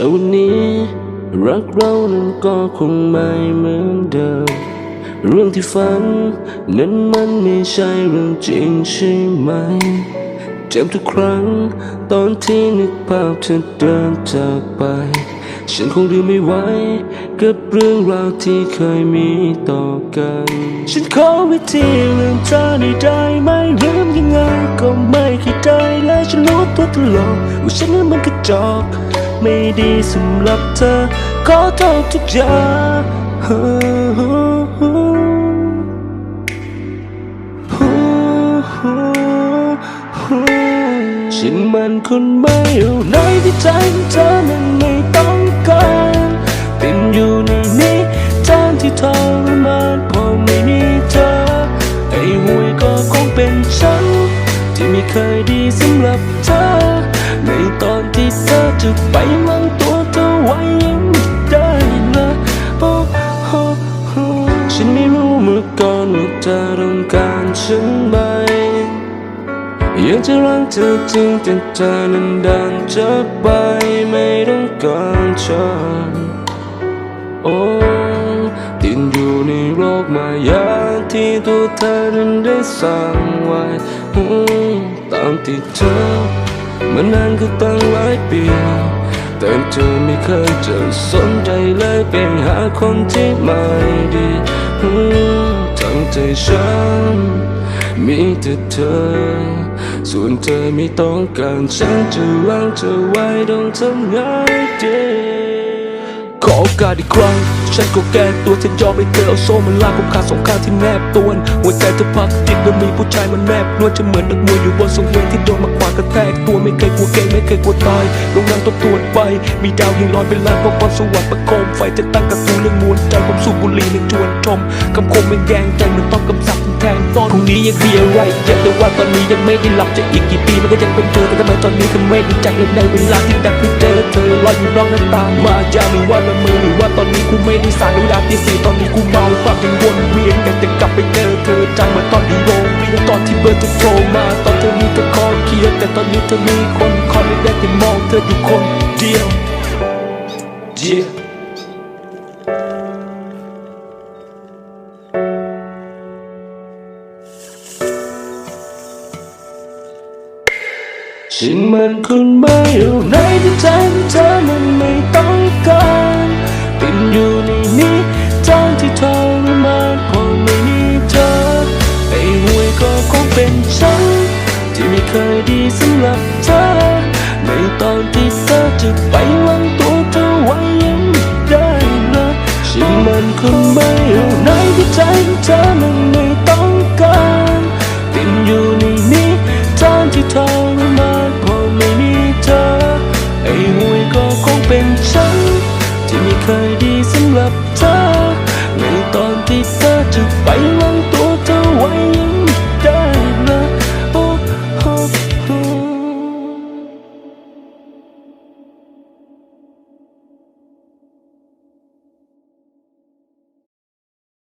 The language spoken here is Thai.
แต่วันนี้ รักเรานั้นก็คงไม่เหมือนเดิม เรื่องที่ฝัน นั้นมันไม่ใช่เรื่องจริงใช่ไหม เจ็บทุกครั้ง ตอนที่นึกภาพเธอเดินจากไป ฉันคงดืมไม่ไหวกับเรื่องราวที่เคยมีต่อกัน ฉันขอวิธีลืมเธอได้ได้ไหมลืมยังไงก็ไม่คิดได้และฉันรู้ตัวตลอดว่าฉันนั้นมันกระจอก ไม่ดีสำหรับเธอ ขอโทษทุกอย่างฉันมันคนไม่อยู่ในที่ใจของเธอนั้นไม่ต้องการเป็นอยู่ในนี้ตอนที่ทรมานพอไม่มีเธอ ไอ้หวยก็คงเป็นฉัน ที่ไม่เคยดีสำหรับเธอ ในตอนที่เธอจะไปวางตัวเธอไว้ยังไม่ได้เลยโอ้โหฉันไม่รู้เมื่อก่อนว่าเธอต้องการฉันไหมอยากจะรักเธอจริงแต่เธอนั้นดันจะไปไม่ต้องการฉันโอ้ติดอยู่ในโลกมายาที่ตัวเธอนั้นได้สร้างไว้อืมตามติดเธอ มานานก็ตั้งหลายปีแต่เธอไม่เคยจะสนใจเลยเปหาคนที่ไม่ดีทั้งใจฉันมีแต่เธอ ส่วนเธอไม่ต้องการฉันจะวางเธอไว้ต้องทำไงดี ขอโอกาสอีกครั้ง ฉันก็แก้ตัวฉันยอมให้เธอเอาโซ่มันลากผมขาดสองข้างที่แนบตัวนหัวใจเธอพักติดแล้วมีผู้ชายมันแนบนวลจะเหมือนนักมวยอยู่บนสังเวียนที่โดนมาขวางกระแทกตัวไม่เคยกลัวเกรงไม่เคยกลัวตายลงนั่งทบทวไป มีดาวยิงลอยเป็นลานเพราะความสว่างประโคมไฟจะตั้งกระตูเรื่องมวลใจผมสูบบุหรี่ในชวนชมคำคมไม่แยงใจมันต้องกำสับแทงตอนพรุ่งนี้ยังมีอะไรเยอะแต่ว่าตอนนี้ยังไม่ได้หลับจะอีกกี่ปีมันก็ยังเป็นเธอแต่ทำไมตอนนี้เธอไม่ได้ใจเลยในเวลาที่ดัก อเธอลอยอยู่นอกน้ำตามาอย่าหรือว่าละเมอหรือว่าตอนนี้กูไม่ได้สารเวลาที่สี่ตอนนี้กูเมาความยังวนเวียนอยากจะกลับไปเจอเธอจังเหมือนตอนที่โรงเรียนตอนที่เบอร์เธอโทรมาตอนเธอมีแต่คอเคลียร์แต่ตอนนี้เธอมีคนคอยไม่ได้แต่มองเธออยู่คนเดียว Yeah ฉันมันคนไม่อยู่ในที่ใจเธอมันไม่ต้องการเป็นอยู่ในนี้ตอนที่ทรมานพอไม่มีเธอไอ้หวยก็คงเป็นฉัน ที่ไม่เคยดีสำหรับเธอ ในตอนที่เธอจะไปวางตัวเธอไว้ยังไม่ได้เลยฉันมันคนไม่อยู่ใน ที่ไม่